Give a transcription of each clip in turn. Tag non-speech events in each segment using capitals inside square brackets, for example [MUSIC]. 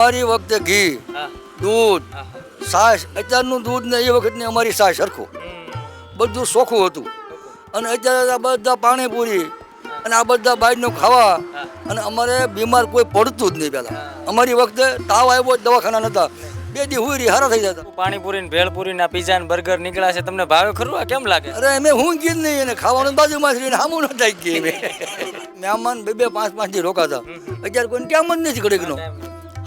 અમારી વખતે ઘી દૂધ છાશ અત્યારનું દૂધ ને એ વખતની અમારી છાશ સરખું. બધું ચોખ્ખું હતું. અને અત્યારે આ બધા પાણીપુરી અને આ બધા બહારનું ખાવા અને અમારે બીમાર કોઈ પડતું જ નહીં પહેલાં. અમારી વખતે તાવ આવ્યો દવાખાના નહોતા. બે દી હુરી હારા થઈ જતા. પાણીપુરી ને ભેળપુરી ના પીઝા ને બર્ગર નીકળ્યા છે તમને ભાવે ખરું? આ કેમ લાગે? અરે અમે હું ગીત નહીં એને ખાવાનું બાજુમાં છે હામું ન થાય ગઈ [LAUGHS] મહેમાન બે બે પાંચ પાંચથી રોકાતા. અત્યારે કોઈ કેમ જ નથી ઘડીકનો.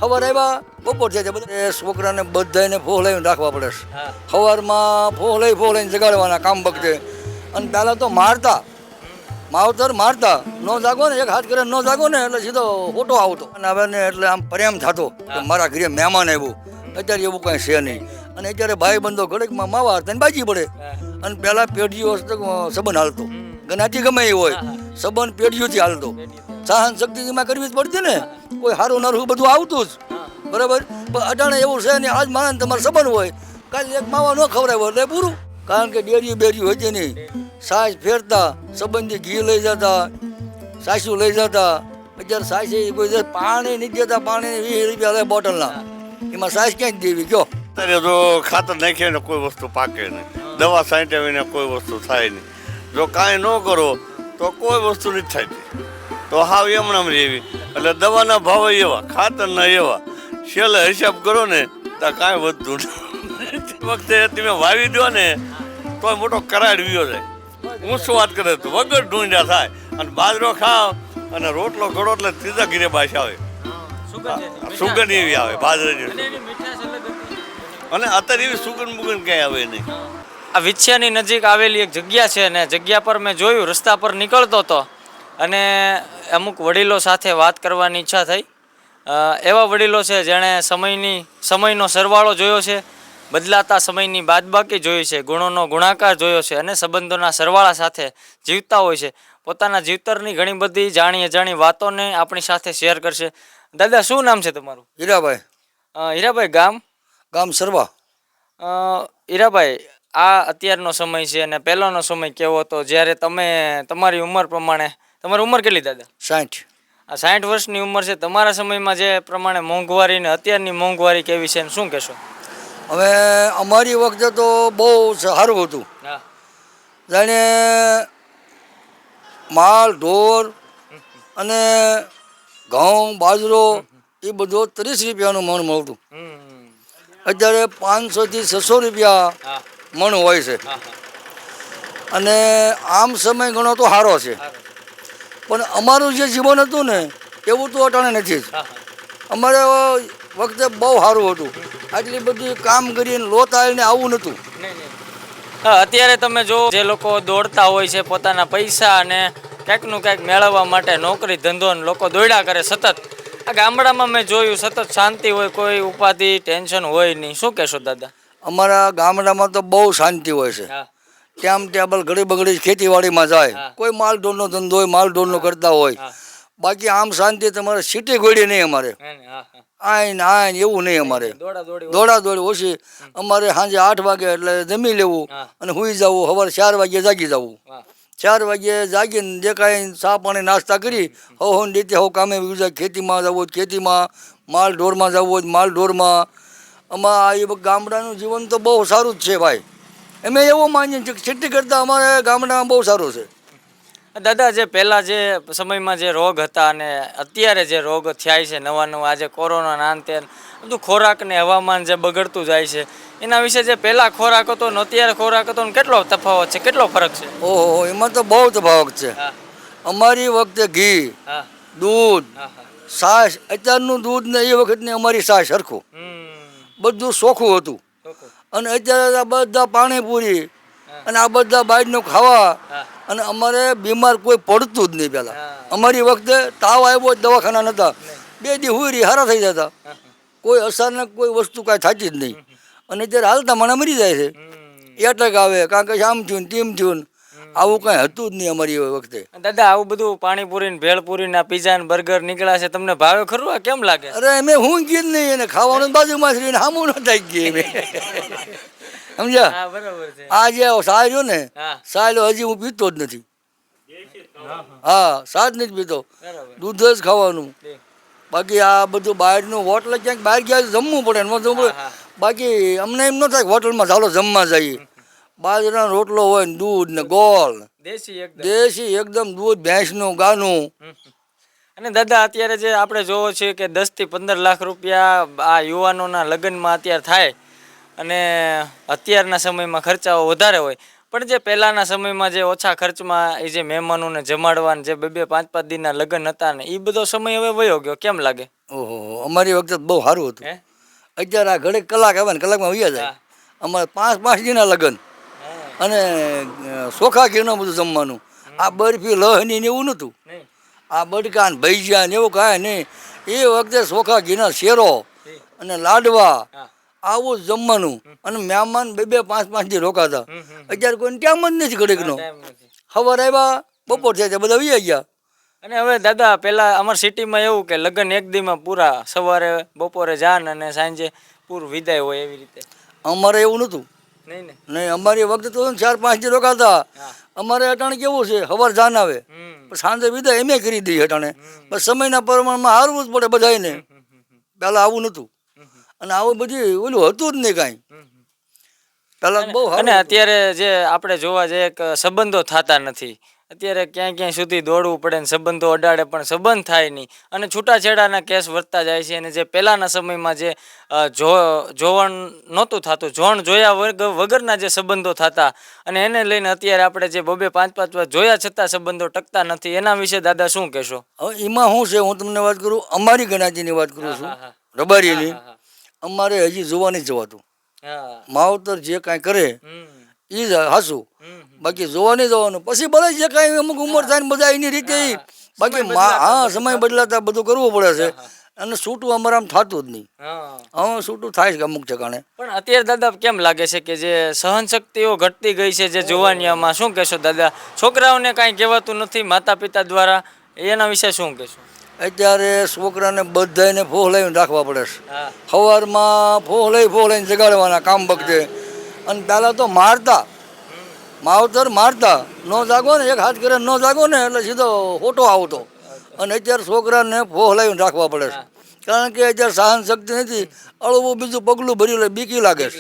સવાર આવ્યા બપોર છે બધા. છોકરાને બધાને ફોહલાવીને રાખવા પડે છે. સવારમાં ફોહલાઈ ફોહલાઈને જગાડવાના કામ વખતે અને પહેલાં તો મારતા. માવતર મારતા. ન જાગો ને એક હાથ કરે ન જાગો ને એટલે સીધો ફોટો આવતો. અને હવે ને એટલે આમ પ્રેમ થતો મારા ઘરે મહેમાન આવ્યું. અત્યારે એવું કાંઈ છે નહીં. અને અત્યારે ભાઈ બંધો ઘડકમાં માવા હતા બાજી પડે. અને પહેલાં પેઢીઓ સંબંધ હાલતો. ગનાથી ગમે એ હોય. સંબંધ પેઢીઓથી હાલતો. સહન શક્તિમાં કરવી જ પડતી ને? કોઈ સારું નરહું બધું આવતું જ. બરાબર? અટાણે એવું છે ને, આજ માણસ તમારો સંબંધ હોય. કાલે એક માવા ન ખવડાવ્યો એટલે પૂરું. કારણ કે ડેરી બેરી હતી નહીં. સાસ ફેરતા, સંબંધી ઘી લઈ જતા, સાસુ લઈ જતા. અત્યારે સાસે કોઈ પાણી નહીં દેતા પાણી વીસ રૂપિયા લે બોટલના. એમાં સાસ ક્યાંક દેવી, કયો? અત્યારે જો ખાતર નાખીએ ને કોઈ વસ્તુ પાકે નહીં. દવા છાંટાવીને કોઈ વસ્તુ થાય નહીં. જો કાંઈ ન કરો, તો કોઈ વસ્તુ નથી થતી. તો હાવ એમણામ રહેવી એટલે દવાના ભાવ એવા ખાતરના એવા. છેલ્લે હિસાબ કરો ને તો કાંઈ વધતું નહીં વખતે તમે વાવી દો ને તોય મોટો કરાડ વિયો જાય. હું શું વાત કરે તો વગર ઢૂંઢ્યા થાય. અને બાજરો ખાવ અને રોટલો ઘડો એટલે ત્રીજા ઘીરે બાશ આવે. સુગંધ એવી. આવે બાજરાની અને અત્યારે એવી સુગંધ બુગંધ ક્યાંય આવે નહીં. આ વિછ્યાની નજીક આવેલી એક જગ્યા છે ને જગ્યા પર મેં જોયું રસ્તા પર નીકળતો હતો અને અમુક વડીલો સાથે વાત કરવાની ઈચ્છા થઈ. એવા વડીલો છે જેણે સમયની સમયનો સરવાળો જોયો છે બદલાતા સમયની બાદબાકી જોઈ છે ગુણોનો ગુણાકાર જોયો છે અને સંબંધોના સરવાળા સાથે જીવતા હોય છે. પોતાના જીવતરની ઘણી બધી જાણી અજાણી વાતોને આપણી સાથે શેર કરશે. દાદા શું નામ છે તમારું? હીરાભાઈ. હીરાભાઈ ગામ? ગામ સરવા. હીરાભાઈ આ અત્યારનો સમય છે અને પહેલાંનો સમય કેવો હતો? જ્યારે તમે તમારી ઉંમર પ્રમાણે તમારી ઉંમર કેટલી દાદા? સાઠ. આ સાઠ વર્ષની ઉંમર છે. તમારા સમયમાં જે પ્રમાણે મોંઘવારી ને અત્યારની મોંઘવારી કેવી છે ને શું કહેશો? હવે અમારી વખતે તો બહુ સારું હતું. જાણે માલ ઢોર અને ઘઉં બાજરો એ બધો ત્રીસ રૂપિયાનું મણ મળતું. અત્યારે પાંચસોથી છસો રૂપિયા મણ હોય છે. અને આમ સમય ઘણો તો સારો છે. પણ અમારું જે જીવન હતું ને એવું તો અટાણે નથી જ. અમારે વખતે બહુ સારું હતું. આટલી બધી કામ કરીને લોત આવીને આવું નહોતું. નહીં, નહીં. હા અત્યારે તમે જો જે લોકો દોડતા હોય છે પોતાના પૈસા અને ક્યાંકનું ક્યાંક મેળવવા માટે નોકરી ધંધો લોકો દોડ્યા કરે સતત. આ ગામડામાં મેં જોયું સતત શાંતિ હોય કોઈ ઉપાધિ ટેન્શન હોય નહીં. શું કહેશો દાદા? અમારા ગામડામાં તો બહુ શાંતિ હોય છે. તેમ ટેબલ ઘડી બગડી ખેતીવાડીમાં જાય. કોઈ માલ ઢોરનો ધંધો હોય માલ ઢોરનો કરતા હોય. બાકી આમ શાંતિ તમારે સીટી ગોળી નહીં અમારે. આઈન આઈન એવું નહીં અમારે. દોડા દોડી ઓછી. અમારે સાંજે આઠ વાગે એટલે જમી લેવું અને હુઈ જવું. સવારે ચાર વાગે જાગી જવું. ચાર વાગે જાગીને જે કાંઈ ચા પાણી નાસ્તા કરી હો હો રીતે હો કામે ખેતીમાં જવું હોય ખેતીમાં માલ ઢોરમાં જવું હોય માલ ઢોરમાં. આમાં આ એ ગામડાનું જીવન તો બહુ સારું જ છે ભાઈ. અમે એવું માનીએ છીએ કે સિટી કરતાં અમારે ગામડામાં બહુ સારું છે. દાદા જે પહેલા જે સમયમાં જે રોગ હતા અને અત્યારે જે રોગ થયા છે નવા નવા આજે કોરોના ના અંતે બધું ખોરાક ને હવામાન જે બગડતું જાય છે એના વિશે જે પહેલા ખોરાક હતો ને અત્યારે ખોરાક હતો ને કેટલો તફાવત છે? કેટલો ફરક છે? ઓહો એમાં તો બહુ તફાવત છે. અમારી વખતે ઘી દૂધ છાશ અત્યારનું દૂધ ને એ વખતની અમારી છાશ સરખું બધું ચોખ્ખું હતું. અને અત્યારે આ બધા પાણીપુરી અને આ બધા બહારનું ખાવા અને અમારે બીમાર કોઈ પડતું જ નહીં પહેલાં. અમારી વખતે તાવ આવ્યો દવાખાના નહોતા. બે દી હુઈ રહી હારા થઈ જતા. કોઈ અચાનક કોઈ વસ્તુ કાંઈ થતી જ નહીં. અને અત્યારે હાલતા મને મરી જાય છે. એટેક આવે કારણ કે આમ થયું ને તેમ થયું ને. આવું કઈ હતું જ નહીં અમારી વખતે. દાદા આવું બધું પાણીપુરી ને ભેળપુરી ના પીઝા ને બર્ગર નીકળ્યા છે તમને ભાવે ખરું? આ કેમ લાગે? અરે અમે હું ગીત નહીં એને ખાવાનું બાજુમાં છે હામું ન થઈ ગઈ અમે સમજ્યા? હા બરાબર છે. આ જે સાયલો રહ્યો ને હા. સાયલો હજી હું પીતો જ નથી. હા સાદ નથી પીતો. દૂધ જ ખાવાનું. બાકી આ બધું બહારનું હોટલ ક્યાંક બહાર ગયા જમવું પડે. બાકી અમને એમ ન થાય કે હોટલમાં ચાલો જમવા જઈએ. બાજરાનો રોટલો હોય ને દૂધ ને ગોળ. દેશી એકદમ. દેશી એકદમ દૂધ ભેંસનું ગાનું. અને દાદા અત્યારે જે આપણે જોવો છીએ કે દસથી પંદર લાખ રૂપિયા આ યુવાનોના લગ્નમાં અત્યારે થાય અને અત્યારના સમયમાં ખર્ચાઓ વધારે હોય. પણ જે પહેલાંના સમયમાં જે ઓછા ખર્ચમાં એ જે મહેમાનોને જમાડવાના જે બે બે પાંચ પાંચ દિનના લગ્ન હતા ને એ બધો સમય હવે વયો ગયો. કેમ લાગે? ઓહો અમારી વખતે બહુ સારું હતું. અત્યારે આ ઘડે કલાક આવે ને કલાકમાં વયા જાય. અમારે પાંચ પાંચ દિનના લગ્ન. અને ચોખા ઘીનું બધું જમવાનું. આ બરફી લહની ને એવું નહોતું. આ બટકા ને ભૈજિયા ને એવું કાંઈ નહીં. એ વખતે ચોખા ઘીના શેરો અને લાડવા આવું જમવાનું. અને મહેમાન બે બે પાંચ પાંચથી રોકાતા. અત્યારે કોઈને ટાઈમ જ નથી ઘડીકનો ખબર આવ્યા બપોર થયા બધા આવી ગયા. અને હવે દાદા પેલા અમાર સિટીમાં એવું કે લગ્ન એક દીમાં પૂરા. સવારે બપોરે જાન અને સાંજે પૂરું વિદાય હોય એવી રીતે. અમારે એવું નહોતું. નહીં નહીં અમારી વખતે તો ચાર પાંચ દી રોકાતા. અમારે અટાણે કેવું છે સવાર જાન આવે. પણ સાંજે વિદાય એમે કરી દઈએ અટાણે. પણ સમયના પ્રમાણમાં હારવું જ પડે બધાને પહેલાં આવું નહોતું. અને આવું બધી ઓલું હતું જ નહીં કાંઈ. પહેલાં બહુ અને અત્યારે જે આપણે જોવા જઈએ સંબંધો થતા નથી. અત્યારે ક્યાં ક્યાં સુધી દોડવું પડે ને સંબંધો અડાડે પણ સંબંધ થાય નહીં. અને છૂટાછેડાના કેસ વધતા જાય છે અને જે પહેલાંના સમયમાં જે જો જોવણ નહોતું થતું જોણ જોયા વગરના જે સંબંધો થતા અને એને લઈને અત્યારે આપણે જે બબે પાંચ પાંચ વાર જોયા છતાં સંબંધો ટકતા નથી એના વિશે દાદા શું કહેશો? હવે એમાં શું છે હું તમને વાત કરું અમારી ગણાજીની વાત કરું છું. રબારીની. અમારે હજી જોવાની જવાતું. હા. માવતર જે કાંઈ કરે એ જ હાસું. બાકી જોવા નહીં જવાનું. પછી ભલે જે કાંઈ અમુક ઉંમર થાય ને બધા એની રીતે બાકી હા સમય બદલાતા બધું કરવું પડે છે. અને છૂટું અમારે આમ થતું જ નહીં. હા. છૂટું થાય છે અમુક ઠેકાણે. પણ અત્યારે દાદા કેમ લાગે છે કે જે સહન શક્તિઓ ઘટતી ગઈ છે જે જુવાનિયામાં શું કહેશો દાદા? છોકરાઓને કાંઈ કહેવાતું નથી માતા પિતા દ્વારા? એના વિશે શું કહેશો? અત્યારે છોકરાને બધાને ફોહ લઈને રાખવા પડે છે. સવારમાં ફોહ લઈ ફોહ લઈને જગાડવાના કામ વખતે. અને પહેલાં તો મારતા. માવતર મારતા. ન જાગો ને એક હાથ કરે ન જાગો ને એટલે સીધો ફોટો આવતો. અને અત્યારે છોકરાને ફોહલાવીને રાખવા પડે છે. કારણ કે અત્યારે સહન શક્તિ નથી. અળવું બીજું પગલું ભરી લે બીકી લાગે છે.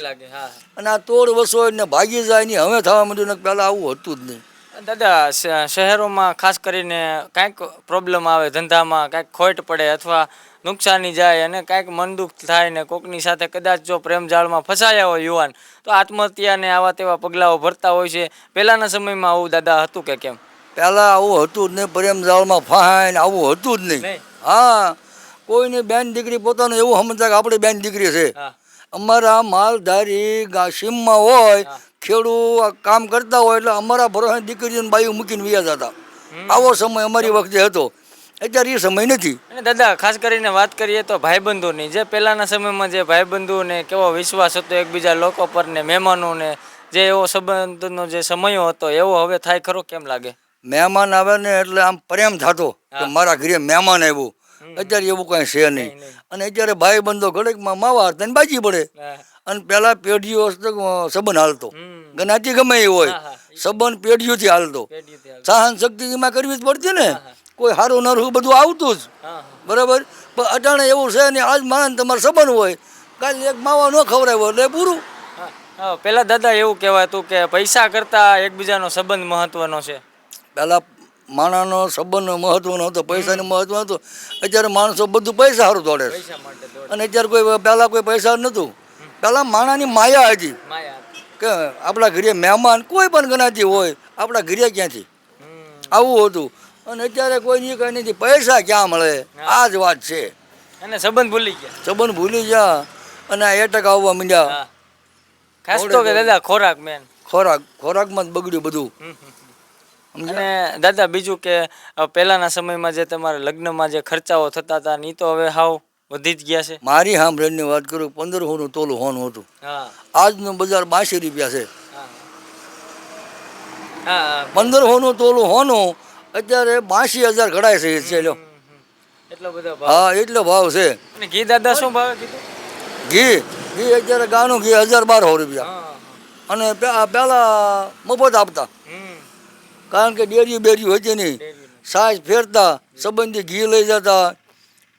અને આ તોડ વસો ને ભાગી જાય ને હવે થવા માંડ્યું ને પહેલાં આવું હતું જ નહીં. દાદા શહેરોમાં ખાસ કરીને કાંઈક પ્રોબ્લેમ આવે ધંધામાં કાંઈક ખોટ પડે અથવા નુકસાની જાય અને કાંઈક મન દુઃખ થાય ને કોકની સાથે કદાચ જો પ્રેમજાળમાં ફસાયા હોય યુવાન તો આત્મહત્યાને આવા તેવા પગલાઓ ભરતા હોય છે. પહેલાંના સમયમાં આવું દાદા હતું કે કેમ? પહેલાં આવું હતું જ નહીં પ્રેમ જાળમાં ફાય આવું હતું જ નહીં. હા કોઈને બેન દીકરી પોતાનું એવું સમજતા કે આપણી બેન દીકરી છે. અમારા માલધારી સીમમાં હોય હા. ખેડૂ આ કામ કરતા હોય એટલે અમારા ભરોસે દીકરીઓને બાયું મૂકીને વ્યા જતા. આવો સમય અમારી વખતે હતો. અત્યારે એ સમય નથી. અને દાદા ખાસ કરીને વાત કરીએ તો ભાઈબંધોની. જે પહેલાંના સમયમાં જે ભાઈબંધોને કેવો વિશ્વાસ હતો એકબીજા લોકો પર ને મહેમાનોને જે એવો સંબંધનો જે સમયો હતો એવો હવે થાય ખરો? કેમ લાગે? મહેમાન આવે ને એટલે આમ પ્રેમ થતો કે મારા ઘરે મહેમાન આવ્યું. અત્યારે એવું કાંઈ છે નહીં. અને અત્યારે ભાઈ બંધો ઘડીકમાં માવા હતા ને બાજી પડે અને પહેલાં પેઢીઓ સંબંધ હાલતો. જ્ઞાતિ ગમે એ હોય. સંબંધ પેઢીઓથી હાલતો. સહન શક્તિમાં કરવી જ પડતી ને. કોઈ સારું નરવું બધું આવતું જ. બરાબર? પણ અટાણે એવું છે ને આજ માન તમારે સંબંધ હોય કાલે એક માવા ન ખવડાવ્યો એટલે પૂરું. પેલા દાદા એવું કહેવાતું કે પૈસા કરતા એકબીજાનો સંબંધ મહત્વનો છે. પહેલાં માણાનો સંબંધ મહત્વનો હતો પૈસાનું મહત્વ હતો અત્યારે માણસો બધું પૈસા સારું દોડે છે. અને અત્યારે કોઈ પહેલાં કોઈ પૈસા નહોતું. પહેલાં માણાની માયા હતી. કે આપણા ઘરે મહેમાન કોઈ પણ ગણાતી હોય આપણા ઘરે ક્યાંથી? આવું હતું. અને અત્યારે કોઈ નહીં કંઈ નથી પૈસા ક્યાં મળે? આ જ વાત છે. અને સંબંધ ભૂલી ગયા. સંબંધ ભૂલી ગયા અને એટક આવવા માંડ્યા. ખાસ તો કે દાદા ખોરાક મેન. ખોરાક ખોરાકમાં જ બગડ્યું બધું? અને દાદા બીજું કે પહેલાના સમયમાં જે તમારા લગ્નમાં જે ખર્ચાઓ થતા હતા ની તો હવે હાવ વધી જ ગયા છે? મારી સાંભળીની વાત કરું પંદરસોનું તોલું હોનું હતું. આજનું બજાર બાસી રૂપિયા છે. પંદર હા હા. તોલું હોનું અત્યારે બાસી હજાર ઘડાય છે. એટલો બધો હા એટલો ભાવ છે. ઘી દાદા શું ભાવે કીધું? ઘી? ઘી અત્યારે ગાનું ઘી હજાર બારસો રૂપિયા. અને પેલા મફત આપતા. કારણ કે ડેરી બેરી હતી નહીં. સાસ ફેરતા સંબંધી ઘી લઈ જતા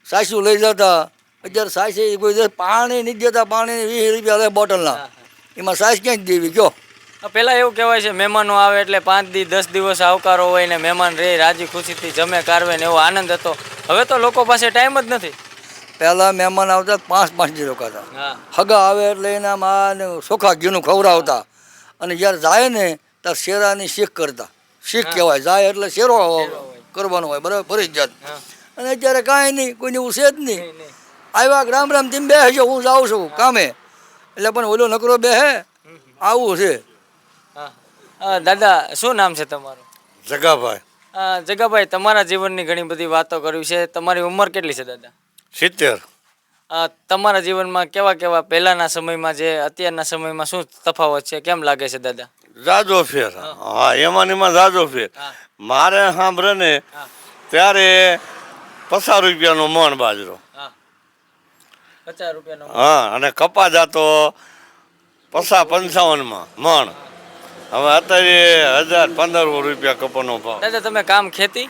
સાસુ લઈ જતા. અત્યારે સાસે કોઈ પાણી નહીં દેતા પાણી વીસ રૂપિયા લે બોટલના. એમાં સાસ ક્યાંય જ દેવી કયો? પહેલાં એવું કહેવાય છે મહેમાનો આવે એટલે પાંચ દી દસ દિવસ આવકારો હોય ને મહેમાન રે રાજી ખુશીથી જમે કારવે ને એવો આનંદ હતો. હવે તો લોકો પાસે ટાઈમ જ નથી. પહેલાં મહેમાન આવતા પાંચ પાંચ દી રોકાતા. હગા આવે એટલે એના માં ને ચોખા ઘીનું ખવડાવતા. અને જ્યારે જાય ને ત્યારે શેરાની શીખ કરતા. શીખ કહેવાય જાય એટલે શેરો કરવાનો હોય બરાબર ફરજિયાત જાત. અને અત્યારે કાંઈ નહીં કોઈને એવું છે જ નહીં. આવ્યા રામ રામ તેમ બે છે હું જાઉં છું કામે. એટલે પણ ઓલો નકરો બે હે આવું છે. હા. હા, દાદા શું નામ છે તમારું? જગાભાઈ. જગાભાઈ તમારા જીવનની ઘણી બધી વાતો કરવી છે. તમારી ઉંમર કેટલી છે દાદા? સિત્તેર. તમારા જીવનમાં કેવા કેવા પહેલાના સમયમાં જે અત્યારના સમયમાં શું તફાવત છે કેમ લાગે છે દાદા? જાજો ફેર. હા. એમાં એમાં જાજો ફેર. મારે સાંભળે ને ત્યારે પચાસ રૂપિયાનો મણ બાજરો. હા. અને કપા જાતો પસા પંચાવનમાં મણ. હવે અત્યારે હજાર પંદરસો રૂપિયા કપાનો ભાવ. દાદા તમે કામ ખેતી?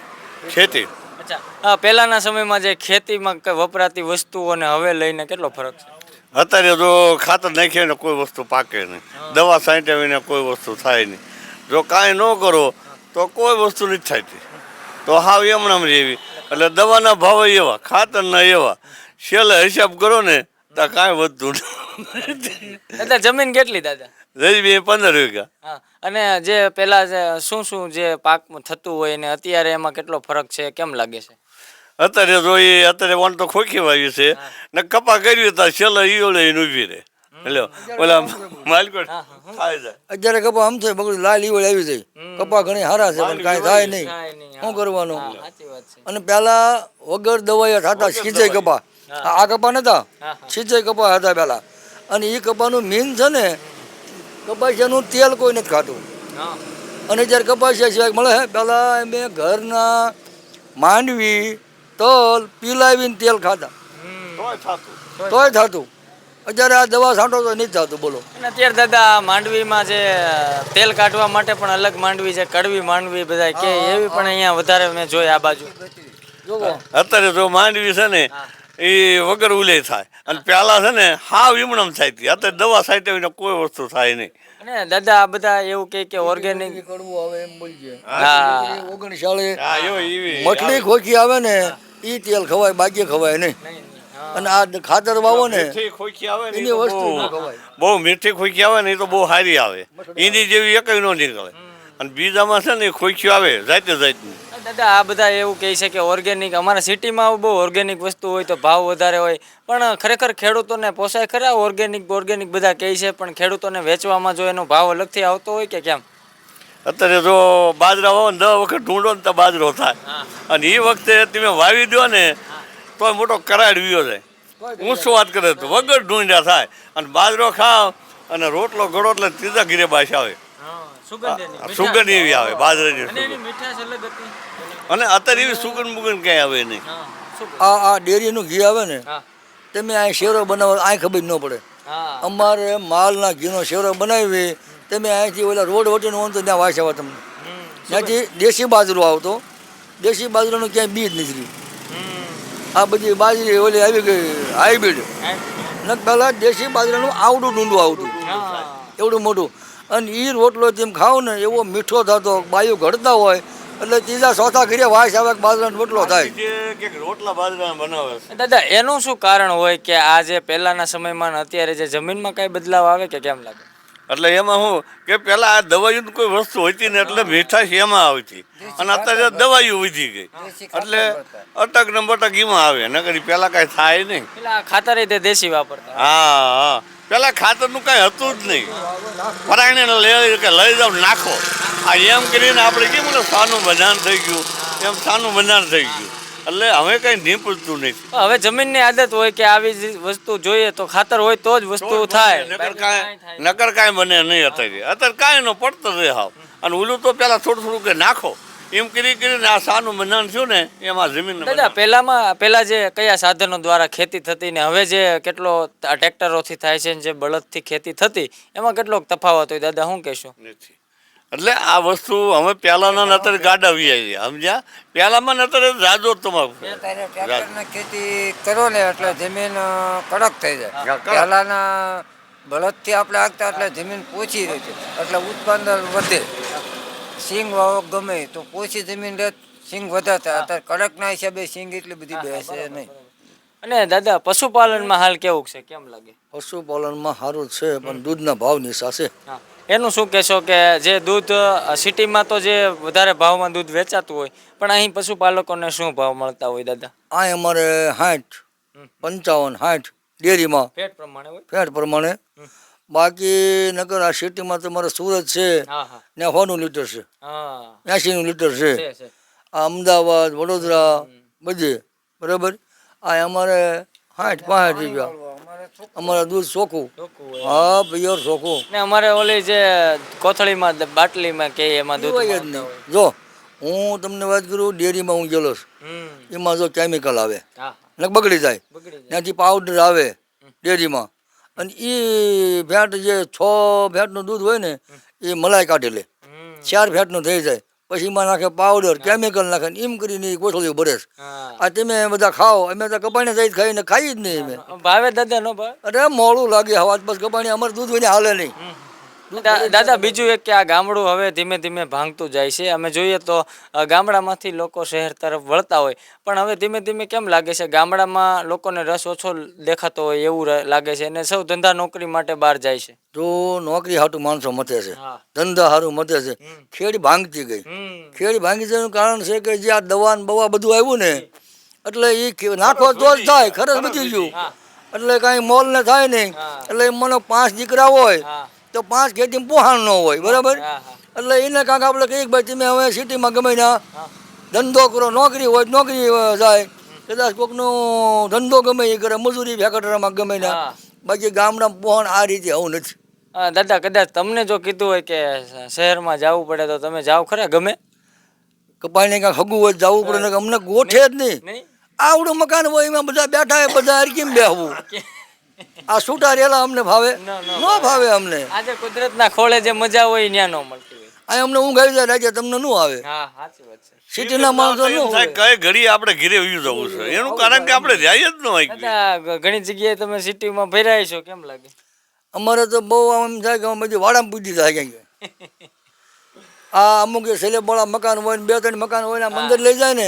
ખેતી. અચ્છા. પહેલાના સમયમાં જે ખેતીમાં વપરાતી વસ્તુઓને હવે લઈને કેટલો ફરક છે? અત્યારે જો ખાતર નાખીએ ને કોઈ વસ્તુ પાકે નહીં. દવા છાંટાવીને કોઈ વસ્તુ થાય નહીં. જો કાંઈ ન કરો તો કોઈ વસ્તુ નથી થતી. તો હાવ એમણામ રહેવી એટલે દવાના ભાવ એવા ખાતરના એવા. છેલ્લે હિસાબ કરો ને તો કાંઈ વધતું નથી [LAUGHS] એટલે જમીન કેટલી દાદા? રજબી પંદર વીઘા. અને જે પેલા શું શું જે પાક થતું હોય ને અત્યારે એમાં કેટલો ફરક છે કેમ લાગે છે? અત્યારે જો એ અત્યારે વણ તો ખોખી વાવ્યું છે. ને કપા કર્યું તો છેલ્લે ઈયોળે એને ઊભી રહે. એટલે ઓલા માલકોટ થાય જાય. અત્યારે કપા આમ થાય બગડું લાલ ઈવળ આવી જાય. કપા ઘણી હારા છે પણ કાંઈ થાય નહીં. શું કરવાનું? હા, સાચી વાત છે. અને પહેલા વગર દવાઈ થતા સિંચાઈ કપા. આ કપા નતા. સિંચાઈ કપા હતા પહેલા અને એ કપાનું મીન છે ને કપાસિયાનું તેલ કોઈ નથી ખાતું. અને જ્યારે કપાસિયા સિવાય મળે હે પહેલાં મેં ઘરના માંડવી તલ પીલાવીને તેલ ખાતા તોય થતું. અત્યારે આ દવા છાંટો તો નહીં થતું બોલો. અત્યારે દાદા માંડવીમાં જે તેલ કાઢવા માટે પણ અલગ માંડવી છે કડવી માંડવી બધા કે એવી પણ અહીંયા વધારે મેં જોઈ આ બાજુ. જોવો. અત્યારે જો માંડવી છે ને એ વગર ઉલે થાય. અને પેલા છે ને હાવ ઈમણમ થાય હતી. અત્યારે દવા સાઈટવીને કોઈ વસ્તુ થાય નહીં. અને દાદા આ બધા એવું કે કે ઓર્ગેનિક કડવું આવે એમ બોલજે હા. હા. એવી મઠલી ખોખી આવે ને એ તેલ ખવાય બાકી ખવાય નહીં. અને આ ખાતર વાવો ને મીઠી ખોખી આવે ને એની વસ્તુ ખવાય. બહુ મીઠી ખોખી આવે ને એ તો બહુ સારી આવે. એની જેવી એકય ન નીકળે. અને બીજામાં છે ને ખોખી આવે જાતે જાતની. દાદા આ બધા એવું કહે છે કે ઓર્ગેનિક અમારા સિટીમાં બહુ ઓર્ગેનિક વસ્તુ હોય તો ભાવ વધારે હોય. પણ ખરેખર ખેડૂતોને પોસાય ખરા ઓર્ગેનિક ઓર્ગેનિક બધા કહે છે પણ ખેડૂતોને વેચવામાં જો એનો ભાવ અલગથી આવતો હોય કે કેમ? અત્યારે જો બાજરા હોય ને દસ વખત ઢૂંઢો ને તો બાજરો થાય. અને એ વખતે તમે વાવી દો ને તો મોટો કરાડ વિયો જાય. શું વાત કરે તો વગર ઢૂંઢ્યા થાય. અને બાજરો ખાવ અને રોટલો ઘડો એટલે ત્રીજા ગીરે બાશ આવે. સુગંધ એવી આવે બાજરાની મીઠાશ અલગ હતી. અને અત્યારે એવી સુગંધ મુગંધ ક્યાંય આવે નહીં. આ આ ડેરીનું ઘી આવે ને તમે આ શેરો બનાવો આ ખબર ન પડે. અમારે માલના ઘીનો શેરો બનાવી તમે અહીંથી ઓલા રોડ વટીને હોય તો ત્યાં વાસ આવે તમને ત્યાંથી દેશી બાજરો આવતો દેશી બાજરાનું ક્યાંય બીજ નથી રહ્યું. આ બધી બાજરી ઓલી આવી ગઈ હાઈબ્રિડ ને પહેલાં દેશી બાજરાનું આવડું ડુંડું આવતું. એવડું મોટું. અને એ રોટલો જેમ ખાવ ને એવો મીઠો થતો બાયું ઘડતા હોય એટલે ત્રીજા ચોથા ઘીરે વાસ આવે બાજરાનો રોટલો થાય. રોટલા બાજરા બનાવે દાદા એનું શું કારણ હોય કે આ જે પહેલાના સમયમાં અત્યારે જે જમીનમાં કઈ બદલાવ આવે કે કેમ લાગે? એટલે એમાં શું કે પેલા આ દવાઈની કોઈ વસ્તુ હોતી ને એટલે મીઠાશ એમાં આવતી. અને અત્યારે દવાઈઓ વધી ગઈ. એટલે અટક ને બટક એમાં આવે નકરી પેલા કાંઈ થાય નહીં. ખાતર દેશી વાપરતા હા હા. પેલા ખાતરનું કાંઈ હતું જ નહીં. પરાયણે લઈ કે લઈ જાવ નાખો. આ એમ કરીને આપણે કેમ ઓલું સાનું બંધાણ થઈ ગયું? એમ સાનું બંધાણ થઈ ગયું. એટલે હવે કંઈ નીપજતું નથી હવે જમીનની આદત હોય કે આવી વસ્તુ જોઈએ તો ખાતર હોય તો જ વસ્તુ થાય. નકર કાંઈ નકર કાંઈ બને નહીં અત્યારે. અત્યારે કાંઈ ન પડતો રહે હાવ. અને ઓલું તો પેલા થોડું થોડું કે નાખો. એમ કરી કરીને આ સાનું બંધાણ થયું ને એમાં જમીન દાદા પહેલામાં પહેલા જે કયા સાધનો દ્વારા ખેતી થતી ને હવે જે કેટલો આ ટ્રેક્ટરોથી થાય છે ને જે બળદથી ખેતી થતી એમાં કેટલોક તફાવત હોય? દાદા શું કહેશો? નથી. એટલે આ વસ્તુ અમે પહેલાના નતર ગાડાવી આવી સમજ્યા? પહેલામાં નતર રાજો તમાકુ ખેતી કરો ને એટલે જમીન કડક થઈ જાય. પહેલાના બળદથી આપણે આગતા એટલે જમીન પોચી રહી છે એટલે ઉત્પાદન વધે. સિંગ વાવો ગમે તો ઓછી જમીન રહે સિંગ વધારે થાય અત્યારે કડકના હિસાબે સિંગ એટલી બધી બેસે નહીં. અને દાદા પશુપાલનમાં હાલ કેવું છે? કેમ લાગે? પશુપાલનમાં સારું છે પણ દૂધના ભાવ નિશા છે એનું શું કહેશો કે જે દૂધ સિટીમાં તો જે વધારે ભાવમાં દૂધ વેચાતું હોય પણ અહીં પશુપાલકોને શું ભાવ મળતા હોય દાદા? આ અમારે સાઠ પંચાવન સાઠ ડેરીમાં. ફેટ પ્રમાણે હોય? ફેટ પ્રમાણે. બાકી નગર આ સિટીમાં તમારે સુરત છે. ને સોનું લીટર છે. હા. એંશીનું લીટર છે. આ અમદાવાદ વડોદરા બધે બરાબર? આ અમારે સાઠ પાંસઠ રૂપિયા. અમારે દૂધ ચોખ્ખું. ચોખ્ખું હા પ્યોર ચોખ્ખું. ને અમારે ઓલી જે કોથળીમાં બાટલીમાં કે એમાં દૂધ જ નહીં. જો હું તમને વાત કરું ડેરીમાં હું ગયેલો છું. એમાં જો કેમિકલ આવે. ને બગડી જાય. ત્યાંથી પાવડર આવે ડેરીમાં. અને એ ભેટ જે છ ભેટનું દૂધ હોય ને એ મલાઈ કાઢી લે. ચાર ભેટનું થઈ જાય. પછી એમાં નાખે પાવડર કેમિકલ નાખે એમ કરીને ઈ કોથળીઓ ભરે છે. આ તમે બધા ખાઓ અમે તો કપાણી જઈ ખાઈને ખાઈ જ નહીં અમે. ભાવે દાદા નો ભાવે? અરે મોડું લાગે હવા બસ કપાણી અમારે દૂધ હોય ને હાલે નહીં. દાદા બીજું એક કે આ ગામડું હવે ધીમે ધીમે ભાંગતું જાય છે. અમે જોઈએ તો ગામડામાંથી લોકો શહેર તરફ વળતા હોય. પણ હવે ધીમે ધીમે કેમ લાગે છે? ગામડામાં લોકોને રસ ઓછો દેખાતો હોય એવું લાગે છે અને સૌ ધંધા નોકરી માટે બહાર જાય છે. જો નોકરી હાટું માણસો મતે છે. ધંધા સારું મતે છે. ખેડી ભાંગતી ગઈ. ખેડ ભાંગી જવાનું કારણ છે કે જે આ દવા બવા બધું આવ્યું ને એટલે એ નાખો તો જ થાય ખરચ બચી ગયું. એટલે કાંઈ મોલ ને થાય નહીં. એટલે મને પાંચ દીકરા હોય તો પાંચ ખેતી પોહાણ ન હોય બરાબર? એટલે એને કાંક આપણે કહીએ ભાઈ તમે હવે સિટીમાં ગમે ના ધંધો કરો નોકરી હોય નોકરી જાય. કદાચ કોકનો ધંધો ગમે એ કરે મજૂરી ફેક્ટરીમાં ગમે ના. બાકી ગામડામાં પોહાણ આ રીતે આવું નથી. દાદા કદાચ તમને જો કીધું હોય કે શહેરમાં જવું પડે તો તમે જાઓ ખરા ગમે? કપાઈને કાંઈક હગું હોય જવું પડે અમને ગોઠે જ નહીં. આવડું મકાન હોય એમાં બધા બેઠા હોય બધા કેમ બેહવું. આ છૂટા રેલા અમને ભાવે? ન, ભાવે. અમને. આજે કુદરતના ખોળે જે મજા હોય ત્યાં ન મળતી હોય. અમને ઊંઘ આવી જાય રાજ્ય તમને ન આવે. હા સાચી વાત છે. સિટીના માણસો ન થાય કઈ ઘડી આપણે ઘરે વયું જવું છે. એનું કારણ કે આપણે જાય જ ન હોય ઘણી જગ્યાએ તમે સિટીમાં ભર્યા છો કેમ લાગે? અમારે તો બહુ આમ થાય કે અમે બધી વાડામાં પૂજી થાય ક્યાંક. આ અમુક જે સેલેબવાળા મકાન હોય ને બે ત્રણ મકાન હોય ને મંદિર લઈ જાય ને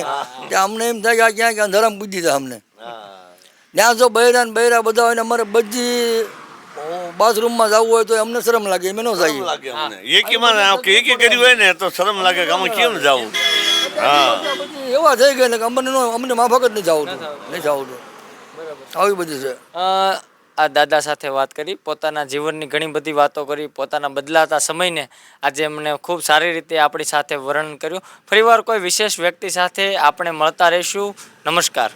અમને એમ થાય કે આ ક્યાં ક્યાં ધરમ પૂજી જાય અમને. ત્યાં જો બૈરા ને બૈરા બધા હોય ને અમારે બધી બાથરૂમમાં જવું હોય તો અમને શરમ લાગે એમ ન જાય લાગે અમને. એકીમાં કે એકી કર્યું હોય ને તો શરમ લાગે કે અમે કેમ જવું? હા. બધી એવા થઈ ગયા ને કે અમને ન અમને માફક જ નહીં જવું નહીં જવું. આવી બધી છે. આ દાદા સાથે વાત કરી પોતાના જીવનની ઘણી બધી વાતો કરી પોતાના બદલાતા સમયને આજે એમને ખૂબ સારી રીતે આપણી સાથે વર્ણન કર્યું. ફરીવાર કોઈ વિશેષ વ્યક્તિ સાથે આપણે મળતા રહીશું. નમસ્કાર.